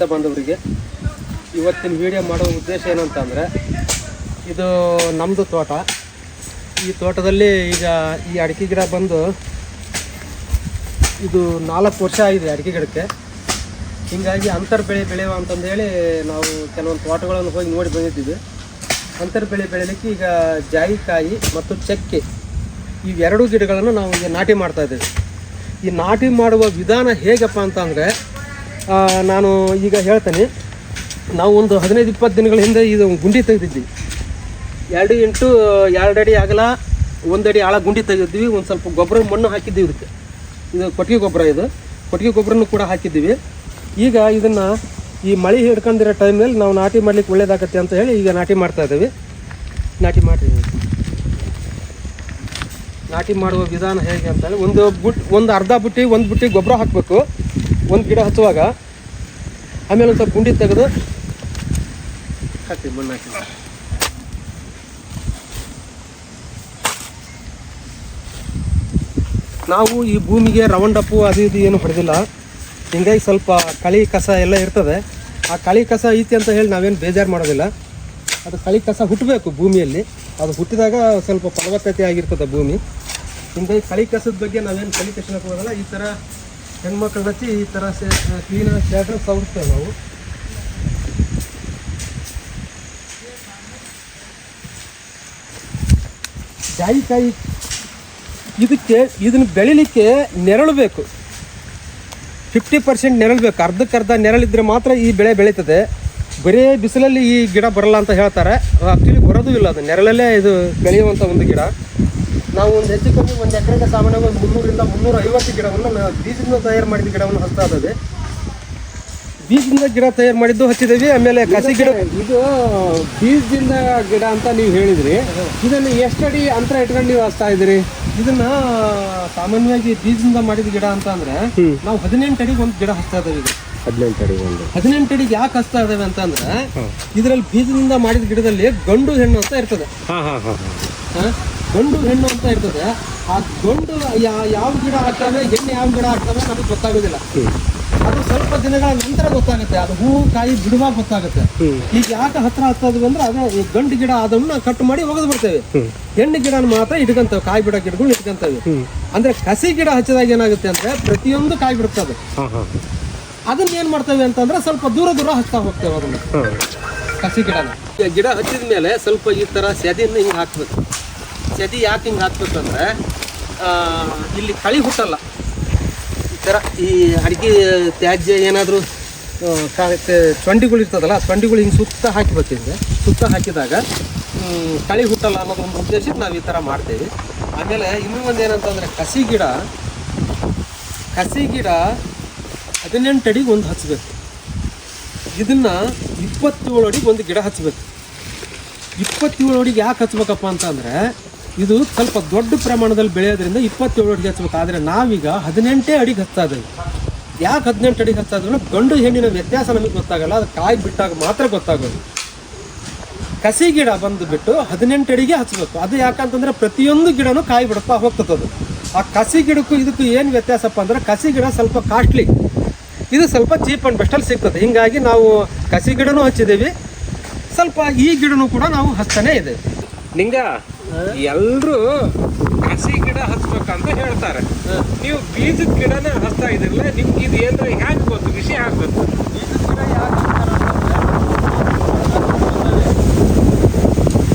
ರೈತ ಬಾಂಧವರಿಗೆ ಇವತ್ತಿನ ವಿಡಿಯೋ ಮಾಡೋ ಉದ್ದೇಶ ಏನಂತಂದರೆ, ಇದು ನಮ್ಮದು ತೋಟ. ಈ ತೋಟದಲ್ಲಿ ಈಗ ಈ ಅಡಿಕೆ ಗಿಡ ಬಂದು ಇದು ನಾಲ್ಕು ವರ್ಷ ಆಗಿದೆ ಅಡಿಕೆ ಗಿಡಕ್ಕೆ. ಹೀಗಾಗಿ ಅಂತರ್ ಬೆಳೆ ಬೆಳೆಯುವ ಅಂತಂದೇಳಿ ನಾವು ಕೆಲವೊಂದು ತೋಟಗಳನ್ನು ಹೋಗಿ ನೋಡಿ ಬಂದಿದ್ದೀವಿ. ಅಂತರ್ ಬೆಳೆ ಬೆಳೆಯಲಿಕ್ಕೆ ಈಗ ಜಾಯಿಕಾಯಿ ಮತ್ತು ಚಕ್ಕೆ ಇವೆರಡು ಗಿಡಗಳನ್ನು ನಾವು ಈಗ ನಾಟಿ ಮಾಡ್ತಾ ಇದ್ದೀವಿ. ಈ ನಾಟಿ ಮಾಡುವ ವಿಧಾನ ಹೇಗಪ್ಪ ಅಂತಂದರೆ ನಾನು ಈಗ ಹೇಳ್ತೇನೆ, ನಾವು ಒಂದು ಹದಿನೈದು ಇಪ್ಪತ್ತು ದಿನಗಳ ಹಿಂದೆ ಇದು ಗುಂಡಿ ತೆಗೆದಿದ್ವಿ. ಎರಡು ಇಂಟು ಎರಡು ಅಡಿ ಆಗಲ ಒಂದು ಅಡಿ ಆಳ ಗುಂಡಿ ತೆಗೆದಿದ್ವಿ. ಒಂದು ಸ್ವಲ್ಪ ಗೊಬ್ಬರ ಮಣ್ಣು ಹಾಕಿದ್ದೀವಿ ಇದಕ್ಕೆ. ಇದು ಕೊಟ್ಟಿಗೆ ಗೊಬ್ಬರ ಇದು. ಕೊಟ್ಟಿಗೆ ಗೊಬ್ಬರನೂ ಕೂಡ ಹಾಕಿದ್ದೀವಿ. ಈಗ ಇದನ್ನು ಈ ಮಳೆ ಹಿಡ್ಕೊಂಡಿರೋ ಟೈಮಲ್ಲಿ ನಾವು ನಾಟಿ ಮಾಡ್ಲಿಕ್ಕೆ ಒಳ್ಳೇದಾಗತ್ತೆ ಅಂತ ಹೇಳಿ ಈಗ ನಾಟಿ ಮಾಡ್ತಾ ಇದ್ದೀವಿ. ನಾಟಿ ಮಾಡಿ ನಾಟಿ ಮಾಡುವ ವಿಧಾನ ಹೇಗೆ ಅಂತೇಳಿ ಒಂದು ಬುಟ್, ಒಂದು ಅರ್ಧ ಬುಟ್ಟಿ, ಒಂದು ಬುಟ್ಟಿ ಗೊಬ್ಬರ ಹಾಕಬೇಕು. ಒಂದು ಗಿಡ ಹಚ್ಚುವಾಗ ಆಮೇಲೆ ಒಂದು ಸ್ವಲ್ಪ ಗುಂಡಿ ತೆಗೆದು ಹಾಕ್ತೀವಿ ಮಣ್ಣು ಹಾಕಿ ನಾವು ಈ ಭೂಮಿಗೆ ರೌಂಡಪ್ಪು ಅದು ಇದು ಏನು ಹೊಡೆದಿಲ್ಲ. ಹಿಂಗಾಗಿ ಸ್ವಲ್ಪ ಕಳಿ ಕಸ ಎಲ್ಲ ಇರ್ತದೆ. ಆ ಕಳಿ ಕಸ ಐತಿ ಅಂತ ಹೇಳಿ ನಾವೇನು ಬೇಜಾರು ಮಾಡೋದಿಲ್ಲ. ಅದು ಕಳಿ ಕಸ ಹುಟ್ಟಬೇಕು ಭೂಮಿಯಲ್ಲಿ. ಅದು ಹುಟ್ಟಿದಾಗ ಸ್ವಲ್ಪ ಫಲವತ್ತತೆ ಆಗಿರ್ತದೆ ಭೂಮಿ. ಹಿಂಗಾಗಿ ಕಳಿ ಕಸದ ಬಗ್ಗೆ ನಾವೇನು ಕಷ್ಟಕ್ಕೆ ಹೋಗಲ್ಲ. ಈ ಥರ ಹೆಣ್ಮಕ್ಳು ಹಚ್ಚಿ ಈ ಥರ ಕ್ಲೀನ್ ಶರ್ಟ್ ಸವರಿಸ್ತೇವೆ ನಾವು. ಜಾಯಿಕಾಯಿ, ಇದಕ್ಕೆ, ಇದನ್ನು ಬೆಳಿಲಿಕ್ಕೆ ನೆರಳು ಬೇಕು. ಫಿಫ್ಟಿ ಪರ್ಸೆಂಟ್ ನೆರಳು ಬೇಕು. ಅರ್ಧಕ್ಕರ್ಧ ನೆರಳಿದ್ರೆ ಮಾತ್ರ ಈ ಬೆಳೆ ಬೆಳೀತದೆ. ಬರೀ ಬಿಸಿಲಲ್ಲಿ ಈ ಗಿಡ ಬರಲ್ಲ ಅಂತ ಹೇಳ್ತಾರೆ. ಆ್ಯಕ್ಚುಲಿ ಬರೋದು ಇಲ್ಲ ಅದು. ನೆರಳಲ್ಲೇ ಇದು ಬೆಳೆಯುವಂಥ ಒಂದು ಗಿಡ. ನಾವು ಒಂದು ಹೆಚ್ಚು ಕಮ್ಮಿ ಒಂದು ಎಕರೆಗೆ ಸಾಮಾನ್ಯವಾಗಿ ಒಂದು ಮುನ್ನೂರಿಂದ ಮುನ್ನೂರ ಐವತ್ತು ಗಿಡವನ್ನು ನಾವು ಬೀಜದಿಂದ ತಯಾರು ಮಾಡಿದ ಗಿಡವನ್ನು ಹಚ್ತಾ ಇದ್ದೇವೆ. ಬೀಜದಿಂದ ಗಿಡ ತಯಾರು ಮಾಡಿದ್ದು ಹಚ್ಚಿದ್ದೀವಿ ಆಮೇಲೆ ಕಸಿ ಗಿಡ ಇದು ಬೀಜದಿಂದ ಗಿಡ ಅಂತ ನೀವು ಹೇಳಿದ್ರಿ. ಇದನ್ನು ಎಷ್ಟಡಿ ಅಂತರ ಇಟ್ಕೊಂಡು ನೀವು ಹಚ್ತಾ ಇದ್ರಿ ಇದನ್ನ ಸಾಮಾನ್ಯವಾಗಿ ಬೀಜದಿಂದ ಮಾಡಿದ ಗಿಡ ಅಂತ ಅಂದ್ರೆ ನಾವು ಹದಿನೆಂಟು ಅಡಿಗೆ ಒಂದು ಗಿಡ ಹಚ್ತಾ ಇದ್ದೇವೆ ಇದು. ಹದಿನೆಂಟು ಅಡಿ ಒಂದು. ಹದಿನೆಂಟು ಅಡಿಗೆ ಯಾಕೆ ಹಚ್ತಾ ಇದ್ದೇವೆ ಅಂತಂದ್ರೆ ಇದರಲ್ಲಿ ಬೀಜದಿಂದ ಮಾಡಿದ ಗಿಡದಲ್ಲಿ ಗಂಡು ಹೆಣ್ಣು ಅಂತ ಇರ್ತದೆ. ಹಾ ಹಾ ಹಾ. ಹ? ಗಂಡು ಹೆಣ್ಣು ಅಂತ ಇರ್ತದೆ. ಆ ಗಂಡು ಯಾ- ಯಾವ ಗಿಡ ಹಾಕ್ತವೆ ಹೆಣ್ಣು ಯಾವ ಗಿಡ ಹಾಕ್ತವೆ ನಮಗೆ ಗೊತ್ತಾಗೋದಿಲ್ಲ. ಅದು ಸ್ವಲ್ಪ ದಿನಗಳ ನಂತರ ಗೊತ್ತಾಗುತ್ತೆ. ಅದು ಹೂವು ಕಾಯಿ ಬಿಡುವಾಗ ಗೊತ್ತಾಗುತ್ತೆ. ಈಗ ಯಾಕೆ ಹತ್ರ ಹತ್ತದ್ವಿ ಅಂದ್ರೆ ಅದೇ ಈ ಗಂಡು ಗಿಡ ಅದನ್ನ ಕಟ್ ಮಾಡಿ ಒಗೆದು ಬಿಡ್ತೇವೆ. ಹೆಣ್ಣು ಗಿಡನ ಮಾತ್ರ ಇಟ್ಕೊಂತೇವೆ. ಕಾಯಿ ಬಿಡೋ ಗಿಡಗಳು ಇಟ್ಕೊಂತೇವೆ. ಅಂದ್ರೆ ಕಸಿ ಗಿಡ ಹಚ್ಚಿದಾಗ ಏನಾಗುತ್ತೆ ಅಂದ್ರೆ ಪ್ರತಿಯೊಂದು ಕಾಯಿ ಬಿಡುತ್ತದೆ ಅದನ್ನ ಏನ್ ಮಾಡ್ತೇವೆ ಅಂತಂದ್ರೆ ಸ್ವಲ್ಪ ದೂರ ದೂರ ಹಚ್ತಾ ಹೋಗ್ತೇವೆ ಅದನ್ನ. ಕಸಿ ಗಿಡನ. ಗಿಡ ಹಚ್ಚಿದ ಮೇಲೆ ಸ್ವಲ್ಪ ಈ ತರ ಸೆದಿನ ಹಿಂಗೆ ಹಾಕ್ಬೇಕು. ಸೆದಿ ಯಾಕೆ ಹಿಂಗೆ ಹಾಕ್ಬೇಕಂದ್ರೆ ಇಲ್ಲಿ ಕಳಿ ಹುಟ್ಟಲ್ಲ. ಈ ಥರ ಈ ಅಡಿಕೆ ತ್ಯಾಜ್ಯ ಏನಾದರೂ ಚೊಂಡಿಗಳು ಇರ್ತದಲ್ಲ ಚೊಂಡಿಗಳು ಹಿಂಗೆ ಸುತ್ತ ಹಾಕಿಬೇಕಿದ್ರೆ ಸುತ್ತ ಹಾಕಿದಾಗ ಕಳಿ ಹುಟ್ಟಲ್ಲ ಅನ್ನೋದು ಒಂದು ಉದ್ದೇಶಕ್ಕೆ ನಾವು ಈ ಥರ ಮಾಡ್ತೇವೆ. ಆಮೇಲೆ ಇನ್ನೂ ಒಂದು ಏನಂತಂದರೆ, ಕಸಿ ಗಿಡ ಕಸಿ ಗಿಡ ಹದಿನೆಂಟು ಅಡಿಗೆ ಒಂದು ಹಚ್ಚಬೇಕು ಇದನ್ನು ಇಪ್ಪತ್ತೇಳು ಅಡಿಗೆ ಒಂದು ಗಿಡ ಹಚ್ಚಬೇಕು ಇಪ್ಪತ್ತೇಳು ಅಡಿಗೆ ಯಾಕೆ ಹಚ್ಬೇಕಪ್ಪ ಅಂತಂದ್ರೆ ಇದು ಸ್ವಲ್ಪ ದೊಡ್ಡ ಪ್ರಮಾಣದಲ್ಲಿ ಬೆಳೆಯೋದ್ರಿಂದ ಇಪ್ಪತ್ತೇಳು ಅಡಿಗೆ ಹಚ್ಬೇಕು ಆದರೆ ನಾವೀಗ ಹದಿನೆಂಟೇ ಅಡಿಗೆ ಹಚ್ತಾ ಇದ್ದೀವಿ. ಯಾಕೆ ಹದಿನೆಂಟು ಅಡಿಗೆ ಹಚ್ತಾ ಗಂಡು ಹೆಣ್ಣಿನ ವ್ಯತ್ಯಾಸ ನಮಗೆ ಗೊತ್ತಾಗಲ್ಲ, ಅದು ಕಾಯಿ ಬಿಟ್ಟಾಗ ಮಾತ್ರ ಗೊತ್ತಾಗೋದು. ಕಸಿ ಗಿಡ ಬಂದುಬಿಟ್ಟು ಹದಿನೆಂಟು ಅಡಿಗೆ ಹಚ್ಚಬೇಕು ಅದು ಯಾಕಂತಂದ್ರೆ ಪ್ರತಿಯೊಂದು ಗಿಡನೂ ಕಾಯಿ ಬಿಡುತ್ತಾ ಹೋಗ್ತದದು ಆ ಕಸಿ ಗಿಡಕ್ಕೂ ಇದಕ್ಕೂ ಏನು ವ್ಯತ್ಯಾಸಪ್ಪ ಅಂದ್ರೆ ಕಸಿ ಗಿಡ ಸ್ವಲ್ಪ ಕಾಸ್ಟ್ಲಿ ಇದು ಸ್ವಲ್ಪ ಚೀಪ್ ಆ್ಯಂಡ್ ಬೆಸ್ಟಲ್ಲಿ ಸಿಗ್ತದೆ. ಹೀಗಾಗಿ ನಾವು ಕಸಿ ಗಿಡನೂ ಹಚ್ಚಿದ್ದೀವಿ. ಸ್ವಲ್ಪ ಈ ಗಿಡನೂ ಕೂಡ ನಾವು ಹಚ್ತಾನೇ ಇದ್ದೇವೆ. ನಿಂಗ ಎಲ್ರು ಹಸಿ ಗಿಡ ಹಚ್ಬೇಕಂತ ಹೇಳ್ತಾರೆ. ನೀವು ಬೀಜದ ಗಿಡನೇ ಹಚ್ತಾ ಇದ್ರಲ್ಲ ನಿಮ್ಗೆ ಇದು ಏನ್ರ ಹ್ಯಾಂಗ್ ಗೊತ್ತು? ವಿಷಯ ಆಗ್ಬೇಕು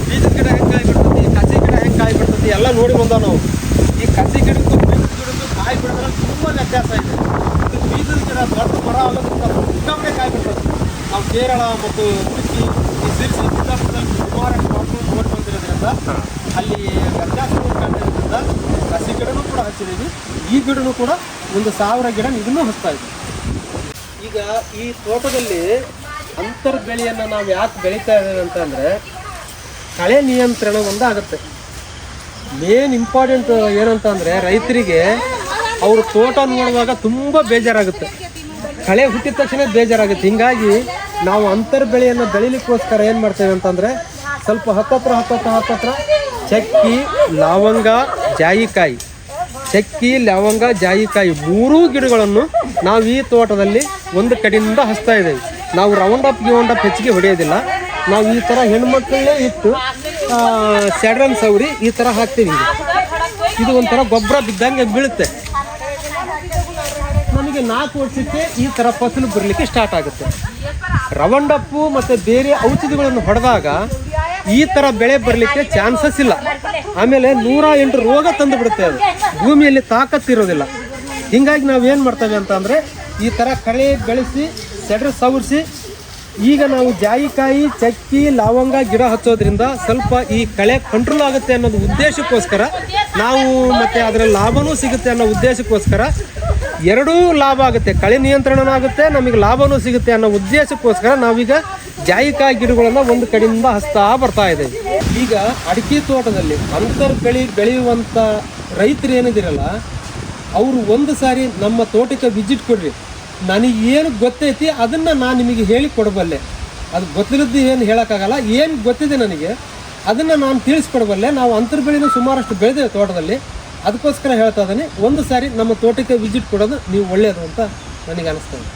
ಬೀಜದ ಗಿಡ ಹೆಂಗೆ ಕಾಯಿ ಬಿಡ್ತದೆ ಕಸಿ ಗಿಡ ಹೆಂಗೆ ಕಾಯಿ ಬಿಡ್ತದೆ ಎಲ್ಲ ನೋಡಿ ಬಂದ ನಾವು. ಈ ಕಸಿ ಗಿಡಕ್ಕೂ ಬೀಜದ ಗಿಡಕ್ಕೂ ಕಾಯಿ ಬಿಡೋದ್ರಲ್ಲಿ ತುಂಬ ವ್ಯತ್ಯಾಸ ಇದೆ. ಇದು ಬೀಜದ ಗಿಡ ದೊಡ್ಡ ಮರ ಅಲ್ಲೋದ್ರಿಂದ ಸಿಕ್ಕಾಪಟ್ಟೆ ಕಾಯಿ ಬಿಡ್ತದೆ ನಾವು ಕೇರಳ ಮತ್ತು ಅಲ್ಲಿ ಹಸಿ ಕೂಡ ಈ ಗಿಡನೂ ಕೂಡ ಒಂದು ಸಾವಿರ ಗಿಡ ಇದನ್ನು ಹಚ್ತಾ ಇದ್ದೀವಿ ಈಗ ಈ ತೋಟದಲ್ಲಿ ಅಂತರ್ ಬೆಳೆಯನ್ನು ನಾವು ಯಾಕೆ ಬೆಳೀತಾ ಇದ್ದೇವೆ ಅಂತಂದರೆ ಕಳೆ ನಿಯಂತ್ರಣ ಒಂದು ಮೇನ್ ಇಂಪಾರ್ಟೆಂಟ್ ಏನಂತ ಅಂದ್ರೆ ರೈತರಿಗೆ ಅವರು ತೋಟ ನೋಡುವಾಗ ತುಂಬ ಬೇಜಾರಾಗುತ್ತೆ. ಕಳೆ ಹುಟ್ಟಿದ ತಕ್ಷಣ ಬೇಜಾರಾಗುತ್ತೆ. ಹಿಂಗಾಗಿ ನಾವು ಅಂತರ್ ಬೆಳೆಯನ್ನು ಬೆಳಿಲಿಕ್ಕೋಸ್ಕರ ಏನು ಮಾಡ್ತೇವೆ ಅಂತಂದರೆ ಸ್ವಲ್ಪ ಹತ್ತತ್ರ ಹತ್ತತ್ರ ಹತ್ತತ್ರ ಚಕ್ಕಿ, ಲವಂಗ, ಜಾಯಿಕಾಯಿ. ಚಕ್ಕಿ, ಲವಂಗ, ಜಾಯಿಕಾಯಿ ಮೂರೂ ಗಿಡಗಳನ್ನು ನಾವು ಈ ತೋಟದಲ್ಲಿ ಒಂದು ಕಡೆಯಿಂದ ಹಚ್ತಾ ಇದ್ದೇವೆ. ನಾವು ರೌಂಡ್ ಅಪ್ ಗೌಂಡ್ ಅಪ್ ಹೆಚ್ಚಿಗೆ ಹೊಡೆಯೋದಿಲ್ಲ. ನಾವು ಈ ಥರ ಹೆಣ್ಮಕ್ಳನ್ನೇ ಇಟ್ಟು ಸ್ಯಾಡ್ರನ್ ಸೌರಿ ಈ ಥರ ಹಾಕ್ತೀವಿ. ಇದು ಒಂಥರ ಗೊಬ್ಬರ ಬಿದ್ದಂಗೆ ಬೀಳುತ್ತೆ. ನಮಗೆ ನಾಲ್ಕು ವರ್ಷಕ್ಕೆ ಈ ಥರ ಫಸಲು ಬರಲಿಕ್ಕೆ ಸ್ಟಾರ್ಟ್ ಆಗುತ್ತೆ. ರವಂಡಪ್ಪು ಮತ್ತು ಬೇರೆ ಔಷಧಿಗಳನ್ನು ಹೊಡೆದಾಗ ಈ ಥರ ಬೆಳೆ ಬರಲಿಕ್ಕೆ ಚಾನ್ಸಸ್ ಇಲ್ಲ. ಆಮೇಲೆ ನೂರ ಎಂಟು ರೋಗ ತಂದು ಬಿಡುತ್ತೆ ಅದು. ಭೂಮಿಯಲ್ಲಿ ತಾಕತ್ತಿರೋದಿಲ್ಲ ಹಿಂಗಾಗಿ ನಾವು ಏನು ಮಾಡ್ತೇವೆ ಅಂತ ಅಂದರೆ ಈ ಥರ ಕಳೆ ಬೆಳೆಸಿ ಸೆಡ್ರ ಸವರಿಸಿ ಈಗ ನಾವು ಜಾಯಿಕಾಯಿ, ಚಕ್ಕಿ, ಲವಂಗ, ಗಿಡ ಹಚ್ಚೋದ್ರಿಂದ ಸ್ವಲ್ಪ ಈ ಕಳೆ ಕಂಟ್ರೋಲ್ ಆಗುತ್ತೆ ಅನ್ನೋದು ಉದ್ದೇಶಕ್ಕೋಸ್ಕರ ನಾವು ಮತ್ತೆ ಅದರ ಲಾಭನೂ ಸಿಗುತ್ತೆ ಅನ್ನೋ ಉದ್ದೇಶಕ್ಕೋಸ್ಕರ ಎರಡೂ ಲಾಭ ಆಗುತ್ತೆ. ಕಳೆ ನಿಯಂತ್ರಣನೂ ಆಗುತ್ತೆ ನಮಗೆ ಲಾಭನೂ ಸಿಗುತ್ತೆ ಅನ್ನೋ ಉದ್ದೇಶಕ್ಕೋಸ್ಕರ ನಾವೀಗ ಜಾಯಿಕಾಯಿ ಗಿಡಗಳನ್ನು ಒಂದು ಕಡೆಯಿಂದ ಹಸ್ತಾ ಬರ್ತಾ ಇದೆ ಈಗ ಅಡಿಕೆ ತೋಟದಲ್ಲಿ ಅಂತರ್ ಬೆಳಿ ಬೆಳೆಯುವಂಥ ರೈತರು ಏನಿದಿರಲ್ಲ ಅವರು ಒಂದು ಸಾರಿ ನಮ್ಮ ತೋಟಕ್ಕೆ ವಿಜಿಟ್ ಕೊಡ್ರಿ. ನನಗೆ ಏನು ಗೊತ್ತೈತಿ ಅದನ್ನು ನಾನು ನಿಮಗೆ ಹೇಳಿ ಕೊಡಬಲ್ಲೆ. ಅದು ಗೊತ್ತಿಲ್ಲದ್ದು ಏನು ಹೇಳೋಕ್ಕಾಗಲ್ಲ, ಏನು ಗೊತ್ತಿದೆ ನನಗೆ, ಅದನ್ನು ನಾನು ತಿಳಿಸ್ಕೊಡಬಲ್ಲೆ. ನಾವು ಅಂತರ್ ಬೆಳೆನೂ ಸುಮಾರಷ್ಟು ಬೆಳೆದೇವೆ ತೋಟದಲ್ಲಿ. ಅದಕ್ಕೋಸ್ಕರ ಹೇಳ್ತಾ ಇದ್ದೀನಿ, ಒಂದು ಸಾರಿ ನಮ್ಮ ತೋಟಕ್ಕೆ ವಿಸಿಟ್ ಕೊಡೋದು ನೀವು ಒಳ್ಳೆಯದು ಅಂತ ನನಗೆ ಅನಿಸ್ತದೆ